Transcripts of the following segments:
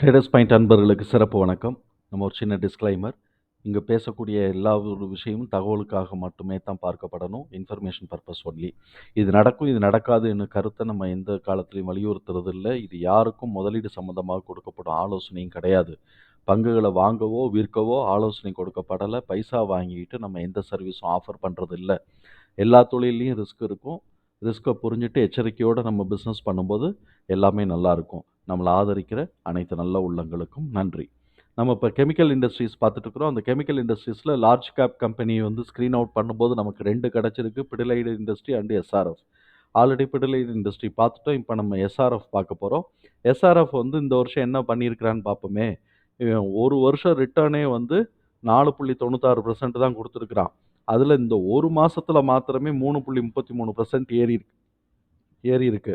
Traders point அன்பர்களுக்கு சிறப்பு வணக்கம். நம்ம ஒரு சின்ன டிஸ்க்ளைமர் இங்கே பேசக்கூடிய எல்லா ஒரு விஷயமும் தகவலுக்காக மட்டுமே தான் பார்க்கப்படணும். இன்ஃபர்மேஷன் பர்பஸ் ஒன்லி இது நடக்கும் இது நடக்காதுன்னு கருத்தை நம்ம எந்த காலத்துலையும் வலியுறுத்துறது இல்லை இது யாருக்கும் முதலீடு சம்மந்தமாக கொடுக்கப்படும் ஆலோசனையும் கிடையாது. பங்குகளை வாங்கவோ விற்கவோ ஆலோசனை கொடுக்கப்படலை. பைசா வாங்கிட்டு நம்ம எந்த சர்வீஸும் ஆஃபர் பண்ணுறது இல்லை எல்லா தொழிலையும் ரிஸ்க் இருக்கும். ரிஸ்க்கை புரிஞ்சுட்டு எச்சரிக்கையோடு நம்ம பிஸ்னஸ் பண்ணும்போது எல்லாமே நல்லாயிருக்கும் நம்மளை ஆதரிக்கிற அனைத்து நல்ல உள்ளங்களுக்கும் நன்றி. நம்ம இப்போ கெமிக்கல் இண்டஸ்ட்ரீஸ் பார்த்துட்டு இருக்கிறோம் அந்த கெமிக்கல் இண்டஸ்ட்ரீஸில் லார்ஜ் கேப் கம்பெனி வந்து ஸ்க்ரீன் அவுட் பண்ணும்போது நமக்கு ரெண்டு கிடச்சிருக்கு. Pidilite industry and SRF already Pidilite industry பார்த்துட்டோம். இப்போ நம்ம எஸ்ஆர்எஃப் பார்க்க போகிறோம் எஸ்ஆர்எஃப் வந்து இந்த வருஷம் என்ன பண்ணியிருக்கிறான்னு பார்ப்போமே. ஒரு வருஷம் ரிட்டர்னே வந்து நாலு புள்ளி தொண்ணூத்தாறு பர்சன்ட் தான் கொடுத்துருக்குறான். அதில் இந்த ஒரு மாதத்தில் மாத்திரமே மூணு புள்ளி முப்பத்தி மூணு பர்சன்ட் ஏறி இருக்கு. ஏறி இருக்கு.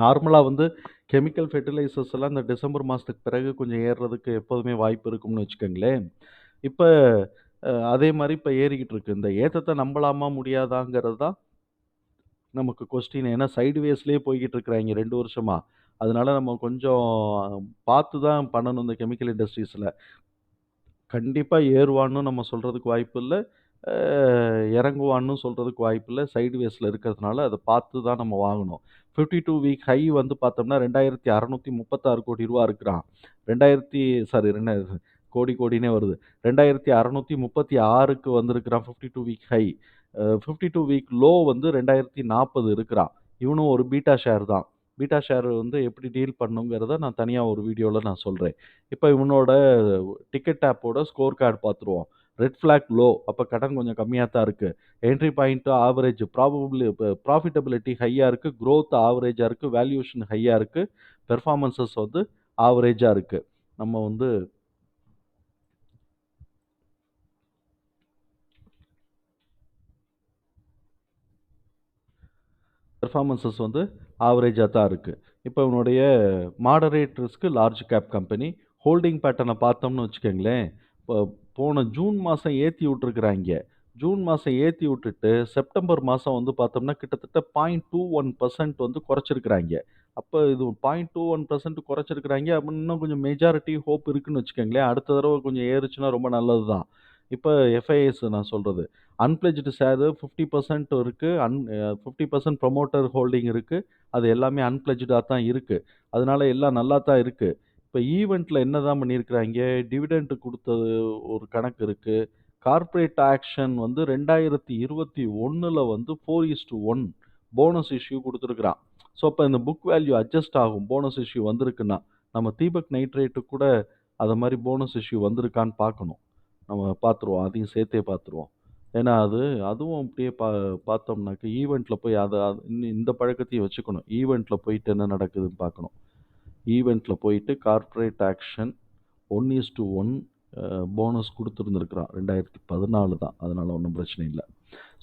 நார்மலாக வந்து கெமிக்கல் ஃபெர்டிலைசர்ஸ் எல்லாம் இந்த டிசம்பர் மாதத்துக்கு பிறகு கொஞ்சம் ஏறுறதுக்கு எப்போதுமே வாய்ப்பு இருக்கும்னு வச்சுக்கோங்களேன். இப்போ அதே மாதிரி இப்போ ஏறிக்கிட்டு இருக்கு. இந்த ஏற்றத்தை நம்பலாமா முடியாதாங்கிறது தான் நமக்கு கொஸ்டின் ஏன்னா சைடு வேஸ்லேயே போய்கிட்டு இருக்கிறாங்க ரெண்டு வருஷமாக அதனால் நம்ம கொஞ்சம் பார்த்து தான் பண்ணணும் இந்த கெமிக்கல் இண்டஸ்ட்ரீஸில் கண்டிப்பாக ஏறுவான்னு நம்ம சொல்கிறதுக்கு வாய்ப்பு இல்லை. இறங்குவான்னு சொல்கிறதுக்கு வாய்ப்பு இல்லை. சைடு வேஸில் இருக்கிறதுனால அதை பார்த்து தான் நம்ம வாங்கணும். ஃபிஃப்டி டூ வீக் ஹை வந்து பார்த்தோம்னா ரெண்டாயிரத்தி அறநூற்றி முப்பத்தாறு கோடி ரூபா இருக்கிறான். ரெண்டாயிரத்தி சாரி ரெண்டாயிரத்தி கோடி கோடினே வருது. ரெண்டாயிரத்தி அறநூற்றி முப்பத்தி ஆறுக்கு வந்திருக்கிறான் fifty two week high fifty two week low வந்து ரெண்டாயிரத்தி நாற்பது இருக்கிறான். இவனும் ஒரு பீட்டா ஷேர் தான். பீட்டா ஷேர் வந்து எப்படி டீல் பண்ணுங்கிறத நான் தனியாக ஒரு வீடியோவில் நான் சொல்கிறேன் இப்போ இவனோட டிக்கெட் ஆப்போட ஸ்கோர் கார்டு பார்த்துருவோம். ரெட் ஃப்ளாக் லோ அப்போ கடன் கொஞ்சம் கம்மியாக தான் இருக்குது entry point average probably profitability ஹையாக இருக்குது க்ரோத் ஆவரேஜாக இருக்குது வேல்யூஷன் ஹையாக இருக்குது பெர்ஃபார்மன்சஸ் வந்து ஆவரேஜாக இருக்குது நம்ம வந்து பெர்ஃபார்மன்சஸ் வந்து ஆவரேஜாக தான் இருக்குது இப்போ இவனுடைய moderate risk large cap company holding பேட்டர்னை பார்த்தோம்னு வச்சுக்கோங்களேன். இப்போ போன ஜூன் மாதம் ஏற்றி விட்ருக்குறாங்க ஜூன் மாதம் ஏற்றி விட்டுட்டு செப்டம்பர் மாதம் வந்து பார்த்தோம்னா கிட்டத்தட்ட பாயிண்ட் டூ ஒன் பர்சன்ட் வந்து குறைச்சிருக்கிறாங்க. அப்போ இது பாயிண்ட் டூ ஒன் பர்சன்ட் குறைச்சிருக்கிறாங்க. அப்படின்னு இன்னும் கொஞ்சம் மெஜாரிட்டி ஹோப் இருக்குன்னு வச்சுக்கோங்களேன். அடுத்த தடவை கொஞ்சம் ஏறுச்சுன்னா ரொம்ப நல்லது தான் இப்போ எஃப்ஐஎஸ் நான் சொல்கிறது அன்பிளஜ்டு ஷேரு ஃபிஃப்டி பர்சன்ட் இருக்குது and fifty percent promoter holding இருக்குது அது எல்லாமே அன்பிளஜ்டாக தான் இருக்குது அதனால எல்லாம் நல்லா தான் இருக்குது இப்போ ஈவெண்ட்டில் என்ன தான் பண்ணியிருக்கிறாங்க? டிவிடெண்ட் கொடுத்தது ஒரு கணக்கு இருக்குது கார்ப்பரேட் ஆக்ஷன் வந்து ரெண்டாயிரத்தி இருபத்தி ஒன்றில் வந்து four is to one bonus issue கொடுத்துருக்குறான். So அப்போ இந்த புக் வேல்யூ அட்ஜஸ்ட் ஆகும். போனஸ் இஷ்யூ வந்திருக்குன்னா நம்ம தீபக் நைட்ரேட்டு கூட அதை மாதிரி போனஸ் இஷ்யூ வந்திருக்கான்னு பார்க்கணும். நம்ம பார்த்துருவோம். அதையும் சேர்த்தே பார்த்துருவோம். ஏன்னா அது அதுவும் அப்படியே பா பார்த்தோம்னாக்க ஈவெண்ட்டில் போய் அதை அது இன்னும் இந்த பழக்கத்தையும் வச்சுக்கணும். ஈவெண்ட்டில் போயிட்டு என்ன நடக்குதுன்னு பார்க்கணும். ஈவெண்ட்டில் போயிட்டு corporate action one is to one bonus கொடுத்துருந்துருக்குறான். ரெண்டாயிரத்தி பதினாலு தான். அதனால் ஒன்றும் பிரச்சனை இல்லை.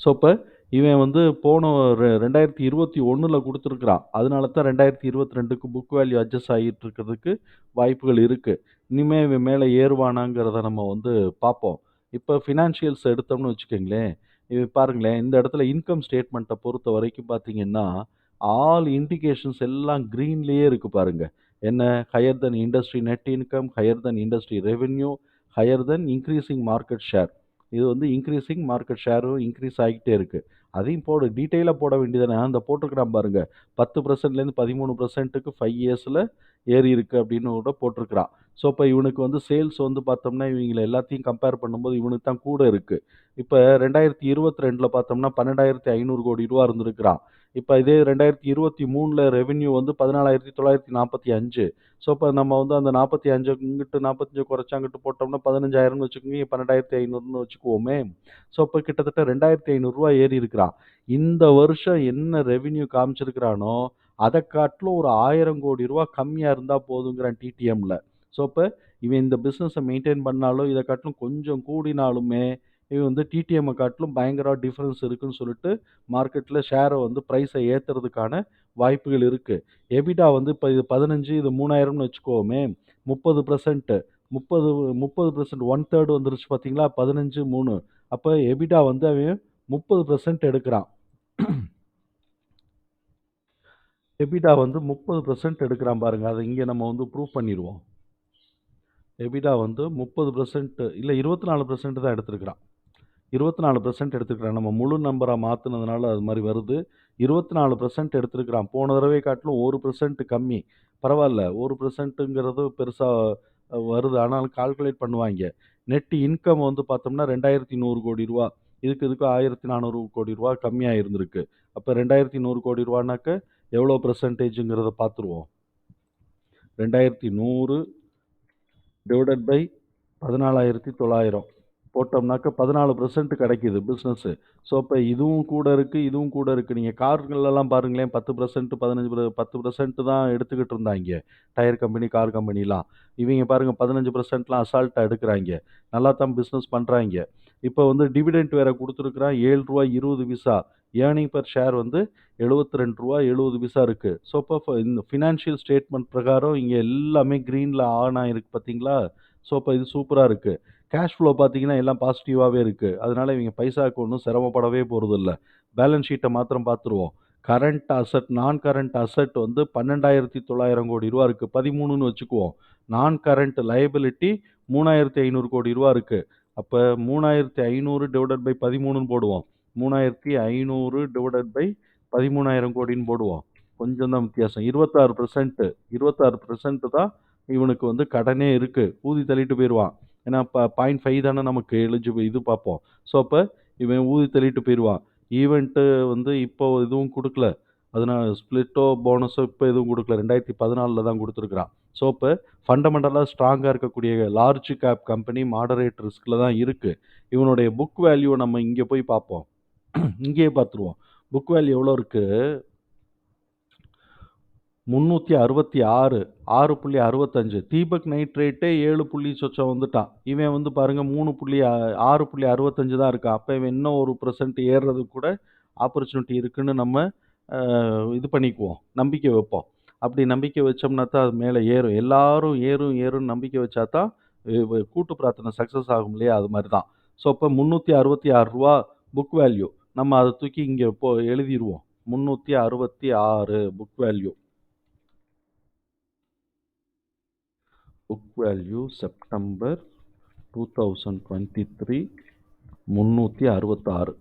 ஸோ இப்போ இவன் வந்து போன ரெ ரெண்டாயிரத்தி இருபத்தி ஒன்றில் கொடுத்துருக்குறான். அதனால தான் ரெண்டாயிரத்தி இருபத்தி ரெண்டுக்கு புக் வேல்யூ அட்ஜஸ்ட் ஆகிட்டு இருக்கிறதுக்கு வாய்ப்புகள் இருக்குது இனிமேல் இவன் மேலே ஏறுவானாங்கிறத நம்ம வந்து பார்ப்போம். இப்போ ஃபினான்ஷியல்ஸ் எடுத்தோம்னு வச்சுக்கோங்களேன். இவன் பாருங்களேன் இந்த இடத்துல இன்கம் ஸ்டேட்மெண்ட்டை பொறுத்த வரைக்கும் பார்த்தீங்கன்னா ஆல் இண்டிகேஷன்ஸ் எல்லாம் க்ரீன்லேயே இருக்குது பாருங்கள் என்ன? Higher than industry net income higher than industry revenue higher than increasing market share இது வந்து இன்க்ரீஸிங் மார்க்கெட் ஷேரும் இன்க்ரீஸ் ஆகிட்டே இருக்குது அதையும் போடு டீட்டெயிலாக போட வேண்டியதானே அந்த போட்டிருக்கிறான் பாருங்க. பத்து பர்சன்ட்லேருந்து பதிமூணு பர்சன்ட்டுக்கு ஃபைவ் இயர்ஸில் ஏறி இருக்குது அப்படின்னு கூட போட்டிருக்கிறான். ஸோ இப்போ இவனுக்கு வந்து சேல்ஸ் வந்து பார்த்தோம்னா இவங்களை எல்லாத்தையும் கம்பேர் பண்ணும்போது இவனுக்கு தான் கூட இருக்குது இப்போ ரெண்டாயிரத்தி இருபத்தி ரெண்டில் பார்த்தோம்னா பன்னெண்டாயிரத்தி ஐநூறு கோடி ரூபா இருந்திருக்கிறான். இப்போ இதே ரெண்டாயிரத்தி இருபத்தி மூணில் ரெவென்யூ வந்து பதினாலாயிரத்தி தொள்ளாயிரத்தி நாற்பத்தி அஞ்சு. ஸோ இப்போ நம்ம வந்து அந்த நாற்பத்தி அஞ்சு இங்கிட்டு நாற்பத்தஞ்சு குறைச்சாங்கிட்டு போட்டோம்னா பதினஞ்சாயிரம்னு வச்சுக்கோங்க பன்னெண்டாயிரத்தி ஐநூறுன்னு வச்சுக்குவோமே. ஸோ இப்போ கிட்டத்தட்ட ரெண்டாயிரத்தி ஐநூறுரூவா ஏறி இருக்கிறான். இந்த வருஷம் என்ன ரெவென்யூ காமிச்சிருக்கிறானோ அதை காட்டிலும் ஒரு ஆயிரம் கோடி ரூபா கம்மியாக இருந்தால் போதுங்கிறான் டிடிஎம்மில் ஸோ இப்போ இவன் இந்த பிஸ்னஸை மெயின்டைன் பண்ணாலும் இதை காட்டிலும் கொஞ்சம் கூடினாலுமே இவன் வந்து டிடிஎம்மை காட்டிலும் பயங்கர டிஃப்ரென்ஸ் இருக்குன்னு சொல்லிட்டு மார்க்கெட்டில் ஷேரை வந்து ப்ரைஸை ஏற்றுறதுக்கான வாய்ப்புகள் இருக்குது எபிடா வந்து இப்போ இது பதினஞ்சு இது மூணாயிரம்னு வச்சுக்கோமே முப்பது பர்சன்ட்டு முப்பது முப்பது பர்சன்ட் ஒன் தேர்ட் வந்துருச்சு பார்த்தீங்களா பதினஞ்சு மூணு. அப்போ எபிடா வந்து அவன் முப்பது பர்சன்ட் எடுக்கிறான். எபிடா வந்து 30% எடுக்கிறான் பாருங்கள் அதை இங்கே நம்ம வந்து ப்ரூவ் பண்ணிடுவோம். எபிடா வந்து முப்பது பர்சன்ட் இல்லை இருபத்தி நாலு பர்சன்ட் தான் எடுத்துருக்கிறான். இருபத்தி நாலு பர்சன்ட் எடுத்துக்கிறான். நம்ம முழு நம்பராக மாற்றுனதுனால அது மாதிரி வருது. இருபத்தி நாலு பர்சன்ட் எடுத்துருக்கிறான். போன தடவை காட்டிலும் ஒரு பர்சன்ட் கம்மி. பரவாயில்ல. ஒரு பர்சன்ட்டுங்கிறது பெருசாக வருது. ஆனாலும் கால்குலேட் பண்ணுவாங்க. நெட் இன்கம் வந்து பார்த்தோம்னா ரெண்டாயிரத்தி நூறு கோடி ரூபா. இதுக்கு இதுக்கு ஆயிரத்தி நானூறு கோடி ரூபா கம்மியாக இருந்திருக்கு. அப்போ ரெண்டாயிரத்தி நூறு கோடி ரூபானாக்க எவ்வளோ பர்சன்டேஜுங்கிறத பார்த்துருவோம் ரெண்டாயிரத்தி நூறு டிவைடட் பை பதினாலாயிரத்தி தொள்ளாயிரம். போட்டோம்னாக்க பதினாலு பர்சன்ட் கிடைக்கிது பிஸ்னஸ்ஸு ஸோ இப்போ இதுவும் கூட இருக்குது இதுவும் கூட இருக்குது நீங்கள் கார்களெல்லாம் பாருங்களேன் 10% 15 10% தான் எடுத்துக்கிட்டு இருந்தாங்க டயர் கம்பெனி, கார் கம்பெனிலாம். இவங்க பாருங்கள் பதினஞ்சு பர்சன்ட்லாம் அசால்ட்டாக எடுக்கிறாங்க நல்லா தான் பிஸ்னஸ் பண்ணுறாங்க இப்போ வந்து டிவிடெண்ட் வேறு கொடுத்துருக்குறான் ஏழு ரூபா இருபது விசா ஏர்னிங் பர் ஷேர் வந்து ரூ. 72.70 இருக்கு. ஸோ இப்போ இந்த ஃபினான்ஷியல் ஸ்டேட்மெண்ட் பிரகாரம் இங்கே எல்லாமே க்ரீனில் ஆன் ஆகிருக்கு பார்த்தீங்களா? ஸோ இப்போ இது சூப்பராக இருக்குது கேஷ் ஃப்ளோ பார்த்தீங்கன்னா எல்லாம் பாசிட்டிவாகவே இருக்குது அதனால் இவங்க பைசாக்கு ஒன்றும் சிரமப்படவே போகிறதில்ல பேலன்ஸ் ஷீட்டை மாத்திரம் பார்த்துருவோம். கரண்ட் அசெட், நான் கரண்ட் அசெட் வந்து 12,900 கோடி ரூபா இருக்குது பதிமூணுன்னு வச்சுக்குவோம். நான் கரண்ட் லயபிலிட்டி மூணாயிரத்தி ஐநூறு கோடி ரூபா இருக்குது அப்போ மூணாயிரத்தி ஐநூறு டிவைடட் பை 13ன்னு போடுவோம். 3,500 டிவைடட் பை 13,000 கோடின்னு போடுவோம். கொஞ்சம் தான் வித்தியாசம். 26% 26% தான் இவனுக்கு வந்து கடனே இருக்குது ஊதி தள்ளிட்டு போயிடுவான் ஏன்னா பாயிண்ட் ஃபைவ் தானே நமக்கு எலிஜிபிள் இது பார்ப்போம். ஸோ அப்போ இவன் ஊதி தள்ளிட்டு போயிடுவான் ஈவெண்ட்டு வந்து இப்போ எதுவும் கொடுக்கல அதனால் ஸ்ப்ளிட்டோ, போனஸோ இப்போ எதுவும் கொடுக்கல ரெண்டாயிரத்தி பதினாலில் தான் கொடுத்துருக்குறான் ஸோ இப்போ ஃபண்டமெண்டலாக ஸ்ட்ராங்காக இருக்கக்கூடிய லார்ஜ் கேப் கம்பெனி மாடரேட் ரிஸ்கில் தான் இருக்குது இவனுடைய புக் வேல்யூவை நம்ம இங்கே போய் பார்ப்போம். இங்கேயே பார்த்துருவோம். புக் வேல்யூ எவ்வளோ இருக்குது முன்னூற்றி அறுபத்தி ஆறு ஆறு புள்ளி அறுபத்தஞ்சு தீபக் நைட்ரேட்டே ஏழு புள்ளி சொச்சம் வந்துட்டான். இவன் வந்து பாருங்கள் மூணு புள்ளி ஆறு புள்ளி அறுபத்தஞ்சு தான் இருக்கான். அப்போ இவன் இன்னும் 1% ஏறுறதுக்கு கூட ஆப்பர்ச்சுனிட்டி இருக்குன்னு நம்ம இது பண்ணிக்குவோம். நம்பிக்கை வைப்போம். அப்படி நம்பிக்கை வச்சோம்னா தான் அது மேலே ஏறும். எல்லாரும் ஏறும் ஏறும்னு நம்பிக்கை வச்சா தான் கூட்டு பிரார்த்தனை சக்ஸஸ் ஆகும் இல்லையா? அது மாதிரி தான். ஸோ இப்போ முந்நூற்றி அறுபத்தி ஆறு ரூபா புக் வேல்யூ. நம்ம அதை தூக்கி இங்கே போ எழுதிடுவோம் முந்நூற்றி அறுபத்தி ஆறு book value. Book value September two thousand twenty three முந்நூற்றி அறுபத்தாறு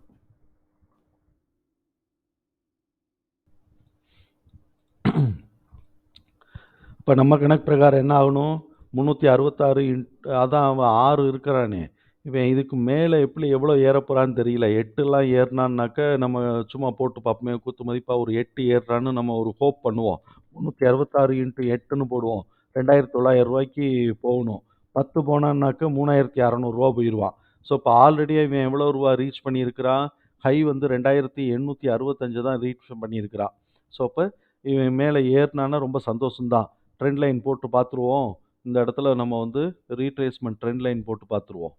இப்போ நம்ம கணக்கு பிரகாரம் என்ன ஆகணும்? 366 இன்ட் அதான் அவன் ஆறு இருக்கிறானே. இவன் இதுக்கு மேலே எப்படி எவ்வளோ ஏறப்போகிறான்னு தெரியல. எட்டுலாம் ஏறினான்னாக்க நம்ம சும்மா போட்டு பார்ப்போமே குத்து மதிப்பாக ஒரு எட்டு ஏறுறான்னு நம்ம ஒரு ஹோப் பண்ணுவோம். முந்நூற்றி அறுபத்தாறு இன்ட்டு எட்டுன்னு போடுவோம். ரெண்டாயிரத்து தொள்ளாயிரம் ரூபாய்க்கு போகணும். 10 போனான்னாக்க மூணாயிரத்தி 3,600 போயிடுவான் ஸோ இப்போ ஆல்ரெடி இவன் எவ்வளோ ரூபா ரீச் பண்ணியிருக்கிறான்? ஹை வந்து 2,865 தான் ரீச் பண்ணியிருக்கிறான். ஸோ இப்போ இவன் மேலே ஏறுனான்னா ரொம்ப சந்தோஷம் தான். ட்ரெண்ட் லைன் போட்டு பார்த்துருவோம். இந்த இடத்துல நம்ம வந்து ரீட்ரேஸ்மெண்ட் ட்ரெண்ட் லைன் போட்டு பார்த்துருவோம்.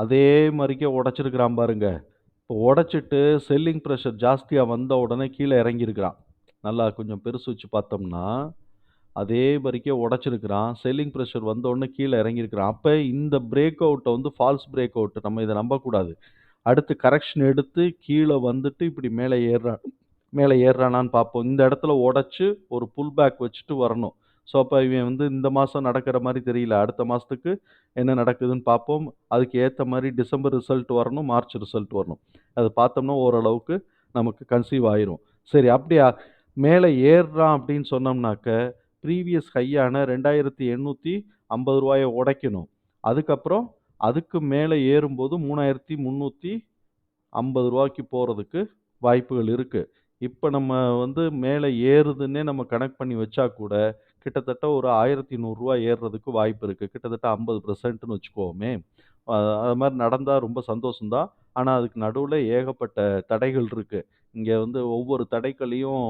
அதே மாதிரிக்கே உடச்சிருக்கிறான் பாருங்க. இப்போ உடச்சிட்டு செல்லிங் ப்ரெஷர் ஜாஸ்தியாக வந்த உடனே கீழே இறங்கியிருக்கிறான். நல்லா கொஞ்சம் பெருசு வச்சு பார்த்தோம்னா, அதே மாரிக்கே உடைச்சிருக்கிறான். செல்லிங் பிரஷர் வந்த கீழே கீழ இறங்கியிருக்கிறான். அப்ப இந்த பிரேக் அவுட்ட வந்து ஃபால்ஸ் பிரேக் அவுட். நம்ம இத நம்பக்கூடாது. அடுத்து கரெக்ஷன் எடுத்து கீழ வந்துட்டு இப்படி மேல ஏறுறான் மேல ஏறுறானான்னு பார்ப்போம். இந்த இடத்துல உடைச்சு ஒரு புல் பேக் வச்சுட்டு வரணும். ஸோ அப்ப இவன் வந்து இந்த மாசம் நடக்கிற மாரி தெரியல. அடுத்த மாசத்துக்கு என்ன நடக்குதுன்னு பார்ப்போம். அதுக்கு ஏத்த மாரி டிசம்பர் ரிசல்ட் வரணும், மார்ச் ரிசல்ட் வரணும். அத பார்த்தோம்னா ஓரளவுக்கு நமக்கு கன்சீவ் ஆயிரும். சரி அப்படியா மேலே ஏறுறான் அப்படின்னு சொன்னோம்னாக்க, ப்ரீவியஸ் ஹையான ரூ. 2,850 உடைக்கணும். அதுக்கப்புறம் அதுக்கு மேலே ஏறும்போது மூணாயிரத்தி முன்னூற்றி ஐம்பது ரூபாய்க்கு போகிறதுக்கு வாய்ப்புகள் இருக்குது இப்போ நம்ம வந்து மேலே ஏறுதுன்னே நம்ம கணக்கு பண்ணி வச்சா கூட, கிட்டத்தட்ட ஒரு ஆயிரத்தி நூறுரூவா ஏறுறதுக்கு வாய்ப்பு இருக்குது கிட்டத்தட்ட ஐம்பது பர்சன்ட்னு வச்சுக்கோமே அது மாதிரி நடந்தால் ரொம்ப சந்தோஷம்தான் ஆனால் அதுக்கு நடுவில் ஏகப்பட்ட தடைகள் இருக்குது இங்கே வந்து ஒவ்வொரு தடைகளையும்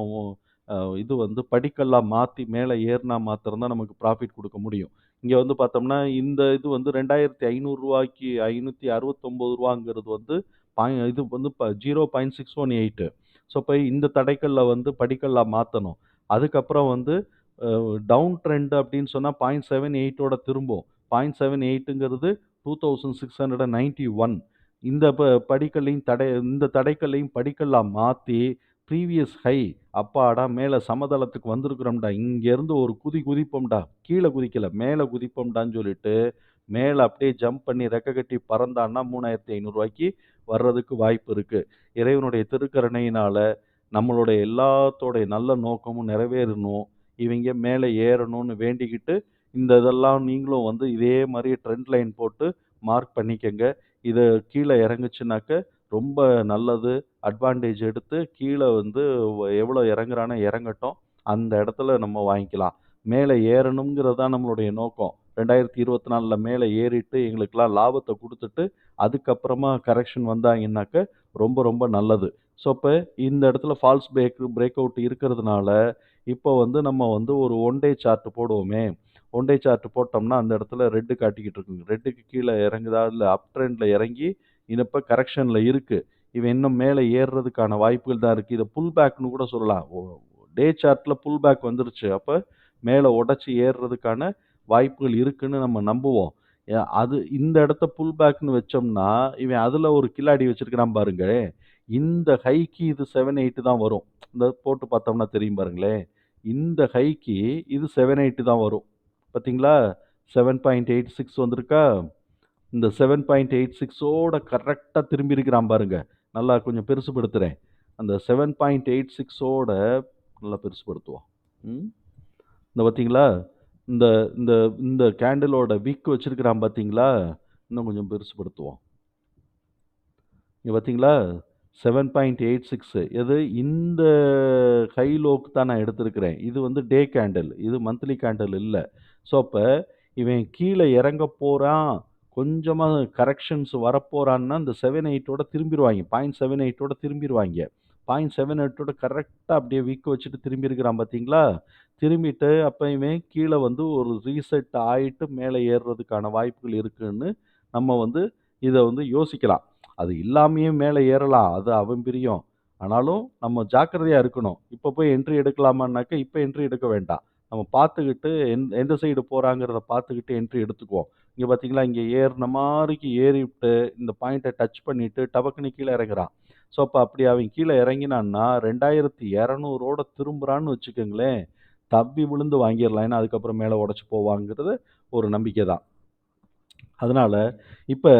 இது வந்து படிக்கல்லாக மாற்றி மேலே ஏறினா மாத்திரம்தான் நமக்கு ப்ராஃபிட் கொடுக்க முடியும். இங்கே வந்து பார்த்தோம்னா இந்த இது வந்து ரெண்டாயிரத்தி ஐநூறுரூவாய்க்கு ஐநூற்றி அறுபத்தொம்போது ரூபாங்கிறது வந்து பாய் இது வந்து இப்போ zero point six one eight so இப்போ இந்த தடைக்கல்லில் வந்து படிக்கல்லாக மாற்றணும் அதுக்கப்புறம் வந்து டவுன் ட்ரெண்ட் அப்படின்னு சொன்னால் பாயிண்ட் செவன் எயிட்டோட திரும்பும். Point seven எயிட்டுங்கிறது two thousand six hundred and ninety one இந்த ப படிக்கல்லையும் தடை இந்த தடைக்கல்லையும் படிக்கல்லாம் மாற்றி ப்ரீவியஸ் ஹை அப்பாடா மேலே சமதளத்துக்கு வந்திருக்கிறோம்டா இங்கேருந்து ஒரு குதி குதிப்போம்டா கீழே குதிக்கலை மேலே குதிப்போம்டான்னு சொல்லிட்டு மேலே அப்படியே ஜம்ப் பண்ணி ரெக்க கட்டி பறந்தான்னா மூணாயிரத்தி ஐநூறுரூவாய்க்கு வர்றதுக்கு வாய்ப்பு இருக்குது இறைவனுடைய திருக்கருணையினால் நம்மளுடைய எல்லாத்தோடைய நல்ல நோக்கமும் நிறைவேறணும். இவங்க மேலே ஏறணும்னு வேண்டிக்கிட்டு இந்த இதெல்லாம் நீங்களும் வந்து இதே மாதிரி ட்ரெண்ட் லைன் போட்டு மார்க் பண்ணிக்கங்க. இது கீழே இறங்குச்சுனாக்க ரொம்ப நல்லது. அட்வான்டேஜ் எடுத்து கீழே வந்து எவ்வளோ இறங்குறானோ இறங்கட்டும். அந்த இடத்துல நம்ம வாங்கிக்கலாம். மேலே ஏறணுங்கிறது தான் நம்மளுடைய நோக்கம். ரெண்டாயிரத்தி இருபத்தி நாலில் மேலே ஏறிட்டு எங்களுக்கெல்லாம் லாபத்தை கொடுத்துட்டு அதுக்கப்புறமா கரெக்ஷன் வந்தாங்கன்னாக்க ரொம்ப ரொம்ப நல்லது. ஸோ இப்போ இந்த இடத்துல ஃபால்ஸ் பிரேக் பிரேக் அவுட் இருக்கிறதுனால இப்போ வந்து நம்ம வந்து ஒரு ஒன் டே சார்ட் போடுவோமே. ஒன்டே சார்ட் போட்டோம்னா அந்த இடத்துல ரெட்டு காட்டிக்கிட்டு இருக்குங்க. ரெட்டுக்கு கீழே இறங்குதா? இல்லை அப் ட்ரெண்டில் இறங்கி இப்போ கரெக்ஷனில் இருக்குது இவன் இன்னும் மேலே ஏறுறதுக்கான வாய்ப்புகள் தான் இருக்குது இதை புல் பேக்னு கூட சொல்லலாம். டே சார்ட்டில் புல் பேக் வந்துருச்சு. அப்போ மேலே உடச்சி ஏறுறதுக்கான வாய்ப்புகள் இருக்குன்னு நம்ம நம்புவோம். அது இந்த இடத்த புல் பேக்னு வச்சோம்னா இவன் அதில் ஒரு கில்லாடி வச்சுருக்கிறான் பாருங்க இந்த ஹைக்கு இது செவன் எயிட்டு தான் வரும். இந்த போட்டு பார்த்தோம்னா தெரியும் பாருங்களேன். இந்த ஹைக்கு இது செவன் எயிட்டு தான் வரும். பார்த்தீங்களா? செவன் பாயிண்ட் எயிட் சிக்ஸ் வந்திருக்கா? இந்த செவன் பாயிண்ட் எயிட் சிக்ஸோட கரெக்டாக திரும்பி இருக்கிறான் பாருங்க. நல்லா கொஞ்சம் பெருசுபடுத்துகிறேன் அந்த செவன் பாயிண்ட் எயிட் சிக்ஸோட நல்லா பெருசுபடுத்துவோம். ம்? இந்த பார்த்தீங்களா? இந்த இந்த இந்த கேண்டிலோட விக் வச்சுருக்கிறான் பார்த்தீங்களா? இன்னும் கொஞ்சம் பெருசுபடுத்துவோம். இங்கே பார்த்தீங்களா? செவன் பாயிண்ட் எயிட் சிக்ஸு எது? இந்த ஹை லோக்கு தான் நான் எடுத்திருக்கிறேன். இது வந்து டே கேண்டில் இது மந்த்லி கேண்டில் இல்லை. ஸோ அப்போ இவன் கீழே இறங்க போகிறான் கொஞ்சமாக கரெக்ஷன்ஸ் வரப்போகிறான்னா இந்த செவன் எயிட்டோட திரும்பிடுவாங்க பாயிண்ட் செவன் எயிட்டோட திரும்பிடுவாங்க பாயிண்ட் செவன் எயிட்டோட கரெக்டாக அப்படியே வீக் வச்சுட்டு திரும்பியிருக்கிறான் பார்த்தீங்களா திரும்பிட்டு அப்போ இவன் கீழே வந்து ஒரு ரீசெட் ஆகிட்டு மேலே ஏறுறதுக்கான வாய்ப்புகள் இருக்குன்னு நம்ம வந்து இதை வந்து யோசிக்கலாம். அது இல்லாமையே மேலே ஏறலாம். அது அவன் பிரியம். ஆனாலும் நம்ம ஜாக்கிரதையாக இருக்கணும். இப்போ போய் என்ட்ரி எடுக்கலாமான்னாக்கா இப்போ என்ட்ரி எடுக்க வேண்டாம். நம்ம பார்த்துக்கிட்டு எந் எந்த சைடு போகிறாங்கிறத பார்த்துக்கிட்டு என்ட்ரி எடுத்துக்குவோம். இங்கே பார்த்தீங்களா இங்கே ஏறின மாதிரிக்கு ஏறிவிட்டு இந்த பாயிண்ட்டை டச் பண்ணிவிட்டு டபக்குன்னு கீழே இறங்குறான். ஸோ அப்போ அப்படி அவன் கீழே இறங்கினான்னா ரெண்டாயிரத்தி இரநூறோட திரும்புறான்னு வச்சுக்கோங்களேன் தப்பி விழுந்து வாங்கிடலாம். ஏன்னா அதுக்கப்புறம் மேலே உடச்சி போவாங்கிறது ஒரு நம்பிக்கை தான். அதனால் இப்போ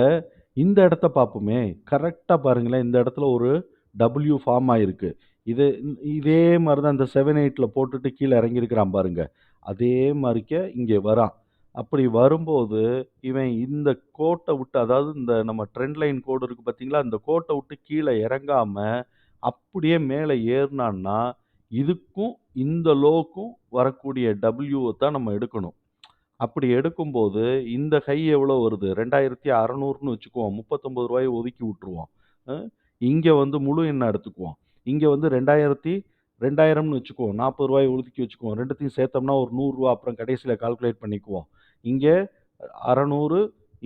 இந்த இடத்த பார்ப்போமே கரெக்டாக பாருங்களேன் இந்த இடத்துல ஒரு டபுள்யூ ஃபார்ம் ஆகிருக்கு இது இதே மாதிரி தான் இந்த செவன் எயிட்டில் போட்டுட்டு கீழே இறங்கியிருக்கிறான் பாருங்க. அதே மாதிரிக்க இங்கே வரான். அப்படி வரும்போது இவன் இந்த கோட்டை விட்டு அதாவது இந்த நம்ம ட்ரெண்ட் லைன் கோடு இருக்குது பார்த்தீங்களா? இந்த கோட்டை விட்டு கீழே இறங்காமல் அப்படியே மேலே ஏறினான்னா இதுக்கும் இந்த லோக்கும் வரக்கூடிய டபிள்யூவை தான் நம்ம எடுக்கணும். அப்படி எடுக்கும்போது இந்த ஹை எவ்வளோ வருது? ரெண்டாயிரத்தி அறநூறுன்னு வச்சுக்குவோம். முப்பத்தொம்பது ரூபாயை ஒதுக்கி விட்டுருவோம். இங்கே வந்து முழு எண்ணெய் எடுத்துக்குவோம். இங்கே வந்து ரெண்டாயிரத்தி ரெண்டாயிரம்னு வச்சுக்குவோம். நாற்பது ரூபாய் ஒதுக்கி வச்சுக்குவோம். ரெண்டுத்தையும் சேர்த்தோம்னா ஒரு நூறுரூவா அப்புறம் கடைசியில் கால்குலேட் பண்ணிக்குவோம். இங்கே அறநூறு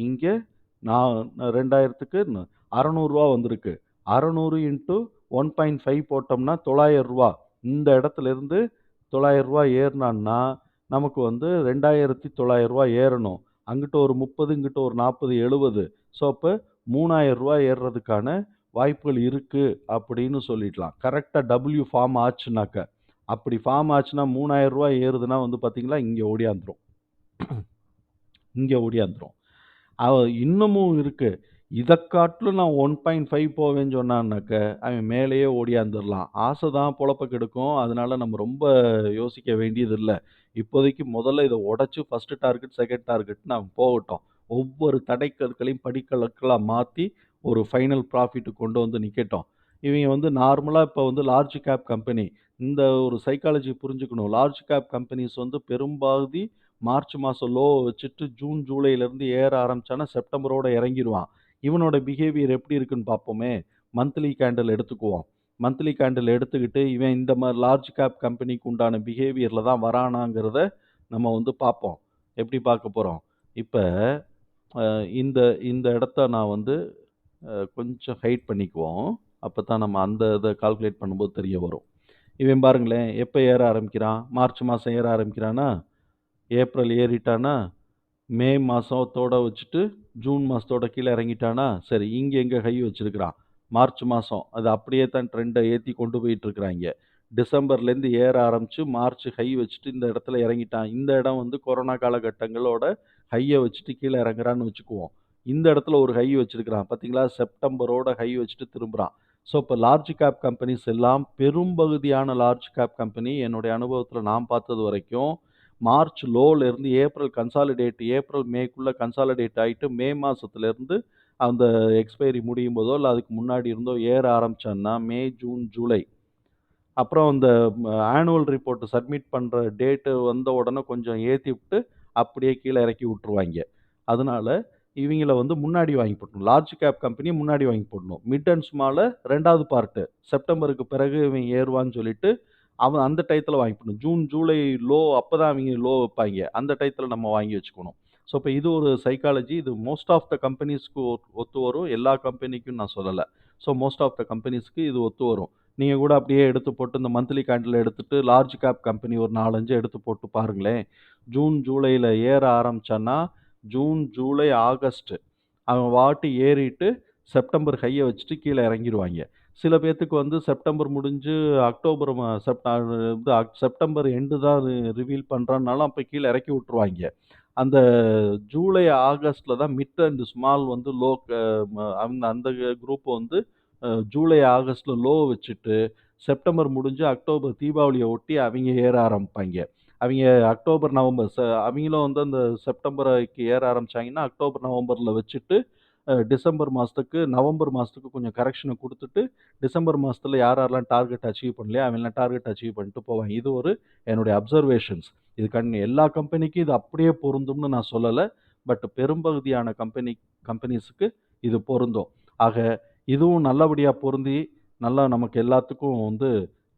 இங்கே நான் ரெண்டாயிரத்துக்கு அறநூறுவா வந்திருக்கு. அறநூறு இன்ட்டு ஒன் பாயிண்ட் ஃபைவ் போட்டோம்னா தொள்ளாயிரம் ரூபா. இந்த இடத்துல இருந்து தொள்ளாயிரம் ரூபா ஏறினான்னா நமக்கு வந்து ரெண்டாயிரத்தி தொள்ளாயிரம் ரூபா ஏறணும். அங்கிட்ட ஒரு முப்பது இங்கிட்ட ஒரு நாற்பது எழுபது. ஸோ அப்போ மூணாயிரம் ரூபா ஏறுறதுக்கான வாய்ப்புகள் இருக்குது அப்படின்னு சொல்லிடலாம். கரெக்டாக டபுள்யூ ஃபார்ம் ஆச்சுனாக்க. அப்படி ஃபார்ம் ஆச்சுன்னா மூணாயிரம் ஏறுதுன்னா வந்து பார்த்திங்களா இங்கே ஓடியாந்துடும் இங்கே ஓடியாந்துடும் அவ இன்னமும் இருக்குது இதை காட்டிலும் நான் ஒன் பாயிண்ட் ஃபைவ் போவேன்னு சொன்னான்னாக்க அவன் மேலேயே ஓடியாந்துடலாம் ஆசை தான் பொழப்ப கெடுக்கும். அதனால நம்ம ரொம்ப யோசிக்க வேண்டியது இல்லை. இப்போதைக்கு முதல்ல இதை உடச்சி ஃபஸ்ட்டு டார்கெட் செகண்ட் டார்கெட்னு அவன் போகட்டும். ஒவ்வொரு தடைக்கற்களையும் படிக்கற்களாக மாற்றி ஒரு ஃபைனல் ப்ராஃபிட் கொண்டு வந்து நிற்கட்டும் இவங்க வந்து நார்மலாக இப்போ வந்து லார்ஜ் கேப் கம்பெனி இந்த ஒரு சைக்காலஜி புரிஞ்சுக்கணும். லார்ஜ் கேப் கம்பெனிஸ் வந்து பெரும்பகுதி மார்ச் மாதம் லோ வச்சுட்டு ஜூன் ஜூலைலேருந்து ஏற ஆரம்பித்தானா செப்டம்பரோடு இறங்கிடுவான் இவனோட பிஹேவியர் எப்படி இருக்குன்னு பார்ப்போமே. மந்த்லி கேண்டில் எடுத்துக்குவோம். மந்த்லி கேண்டில் எடுத்துக்கிட்டு இவன் இந்த மாதிரி லார்ஜ் கேப் கம்பெனிக்கு உண்டான பிஹேவியரில் தான் வரானாங்கிறத நம்ம வந்து பார்ப்போம். எப்படி பார்க்க போகிறோம் இப்போ இந்த இந்த இடத்த நான் வந்து கொஞ்சம் ஹைட் பண்ணிக்குவோம். அப்போ தான் நம்ம அந்த இதை கால்குலேட் பண்ணும்போது தெரிய வரும். இவன் பாருங்களேன் எப்போ ஏற ஆரம்பிக்கிறான்? மார்ச் மாதம் ஏற ஆரம்பிக்கிறானா? ஏப்ரல் ஏறிட்டானா? மே மாதத்தோட வச்சுட்டு ஜூன் மாதத்தோட கீழே இறங்கிட்டானா? சரி இங்கே எங்கே கை வச்சுருக்கிறான்? மார்ச் மாதம் அது அப்படியே தான் ட்ரெண்டை ஏற்றி கொண்டு போயிட்டுருக்குறாங்க டிசம்பர்லேருந்து ஏற ஆரம்பித்து மார்ச் ஹை வச்சுட்டு இந்த இடத்துல இறங்கிட்டான். இந்த இடம் வந்து கொரோனா காலகட்டங்களோட ஹையை வச்சுட்டு கீழே இறங்குறான்னு வச்சுக்குவோம். இந்த இடத்துல ஒரு ஹை வச்சிருக்கிறான். பார்த்தீங்களா செப்டம்பரோட ஹை வச்சுட்டு திரும்புகிறான் ஸோ இப்போ லார்ஜ் கேப் கம்பெனிஸ் எல்லாம் பெரும்பகுதியான லார்ஜ் கேப் கம்பெனி என்னுடைய அனுபவத்தில் நான் பார்த்தது வரைக்கும் மார்ச் லோலேருந்து ஏப்ரல் கன்சாலிடேட் ஏப்ரல் மேக்குள்ளே கன்சாலிடேட் ஆகிட்டு மே மாதத்துலேருந்து அந்த எக்ஸ்பைரி முடியும் போதோ இல்லை அதுக்கு முன்னாடி இருந்தோ ஏற ஆரம்பித்தான்னா மே ஜூன் ஜூலை. அப்புறம் இந்த ஆனுவல் ரிப்போர்ட் சப்மிட் பண்ணுற டேட்டு வந்த உடனே கொஞ்சம் ஏற்றி விட்டு அப்படியே கீழே இறக்கி விட்டுருவாங்க. அதனால இவங்கள வந்து முன்னாடி வாங்கி போடணும் லார்ஜ் கேப் கம்பெனி முன்னாடி வாங்கி போடணும். மிட் அண்ட் ஸ்மாலை ரெண்டாவது பார்ட்டு செப்டம்பருக்கு பிறகு இவன் ஏறுவான்னு சொல்லிட்டு அவன் அந்த டயத்தில் வாங்கி போடணும். ஜூன் ஜூலை லோ அப்போ தான் அவங்க லோ வைப்பாங்க. அந்த டயத்தில் நம்ம வாங்கி வச்சுக்கணும். ஸோ இப்போ இது ஒரு சைக்காலஜி இது மோஸ்ட் ஆஃப் த கம்பெனிஸ்க்கு ஒத்து வரும். எல்லா கம்பெனிக்கும் நான் சொல்லலை. ஸோ மோஸ்ட் ஆஃப் த கம்பெனிஸ்க்கு இது ஒத்து வரும். நீங்கள் கூட அப்படியே எடுத்து போட்டு இந்த மந்த்லி கேண்டில் எடுத்துட்டு லார்ஜ் கேப் கம்பெனி ஒரு நாலஞ்சு எடுத்து போட்டு பாருங்களேன். ஜூன் ஜூலையில் ஏற ஆரம்பிச்சான்னா ஜூன் ஜூலை ஆகஸ்ட்டு அவன் வாட்டி ஏறிட்டு செப்டம்பர் ஹையை வச்சுட்டு கீழே இறங்கிடுவாங்க சில பேர்த்துக்கு வந்து செப்டம்பர் முடிஞ்சு அக்டோபர் செப்ட இது அக்- செப்டம்பர் எண்டு தான் ரிவீல் பண்ணுறான்னாலும் அப்போ கீழே இறக்கி விட்ருவாங்க அந்த ஜூலை ஆகஸ்டில் தான் மிட் அண்ட் ஸ்மால் வந்து லோ அந்த அந்த குரூப் வந்து ஜூலை ஆகஸ்டில் லோ வச்சுட்டு செப்டம்பர் முடிஞ்சு அக்டோபர் தீபாவளியை ஒட்டி அவங்க ஏற ஆரம்பிப்பாங்க. அவங்க அக்டோபர் நவம்பர் ச அவங்களும் வந்து அந்த செப்டம்பருக்கு ஏற ஆரம்பிச்சாங்கன்னா அக்டோபர் நவம்பரில் வச்சுட்டு டிசம்பர் மாதத்துக்கு நவம்பர் மாதத்துக்கு கொஞ்சம் கரெக்ஷனை கொடுத்துட்டு டிசம்பர் மாதத்தில் யார் யாரெல்லாம் டார்கெட் அச்சீவ் பண்ணலையா அவங்களாம் டார்கெட் அச்சீவ் பண்ணிட்டு போவாங்க. இது ஒரு என்னுடைய அப்சர்வேஷன்ஸ் இது கண் எல்லா கம்பெனிக்கும் இது அப்படியே பொருந்தும்னு நான் சொல்லலை. பட் பெரும்பகுதியான கம்பெனி கம்பெனிஸுக்கு இது பொருந்தும். ஆக இதுவும் நல்லபடியாக பொருந்தி நல்லா நமக்கு எல்லாத்துக்கும் வந்து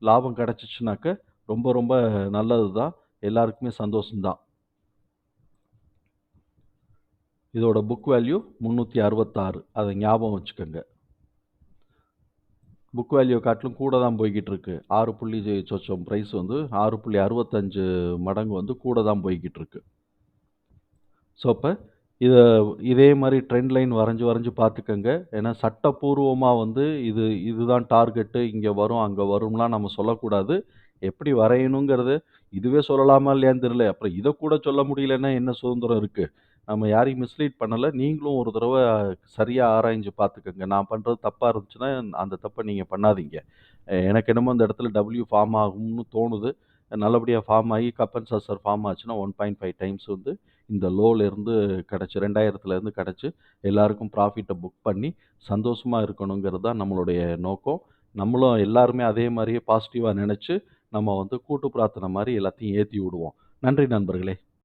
லாபம் கிடச்சிச்சுனாக்க ரொம்ப ரொம்ப நல்லது தான் எல்லாருக்குமே சந்தோஷம்தான். இதோட புக் வேல்யூ முந்நூற்றி அறுபத்தாறு. அதை ஞாபகம் வச்சுக்கோங்க. புக் வேல்யூ காட்டிலும் கூட தான் போய்கிட்டு இருக்கு ஆறு புள்ளி சொச்சம் ப்ரைஸ் வந்து ஆறு புள்ளி அறுபத்தஞ்சு மடங்கு வந்து கூட தான் போய்கிட்டு இருக்கு ஸோ அப்போ இதை இதே மாதிரி ட்ரெண்ட் லைன் வரைஞ்சி வரைஞ்சி பார்த்துக்கோங்க. ஏன்னா சட்டப்பூர்வமாக வந்து இது இதுதான் டார்கெட்டு இங்கே வரும் அங்கே வரும்லாம் நம்ம சொல்லக்கூடாது. எப்படி வரையணுங்கிறது இதுவே சொல்லலாமா இல்லையான்னு தெரியல. அப்புறம் இதை கூட சொல்ல முடியலன்னா என்ன சுதந்திரம் இருக்குது நம்ம யாரையும் மிஸ்லீட் பண்ணலை. நீங்களும் ஒரு தடவை சரியாக ஆராய்ஞ்சு பார்த்துக்கோங்க. நான் பண்ணுறது தப்பாக இருந்துச்சுன்னா அந்த தப்பை நீங்கள் பண்ணாதீங்க. எனக்கு என்னமோ அந்த இடத்துல டபிள்யூ ஃபார்ம் ஆகும்னு தோணுது. நல்லபடியாக ஃபார்ம் ஆகி கப்பன் சாசர் ஃபார்ம் ஆச்சுன்னா ஒன் பாயிண்ட் ஃபைவ் டைம்ஸ் வந்து இந்த லோலேருந்து கிடச்சி ரெண்டாயிரத்துலேருந்து கிடச்சி எல்லாருக்கும் ப்ராஃபிட்டை புக் பண்ணி சந்தோஷமாக இருக்கணுங்கிறது தான் நம்மளுடைய நோக்கம். நம்மளும் எல்லாருமே அதே மாதிரியே பாசிட்டிவாக நினச்சி நம்ம வந்து கூட்டு பிரார்த்தனை மாதிரி எல்லாத்தையும் ஏற்றி விடுவோம். நன்றி நண்பர்களே.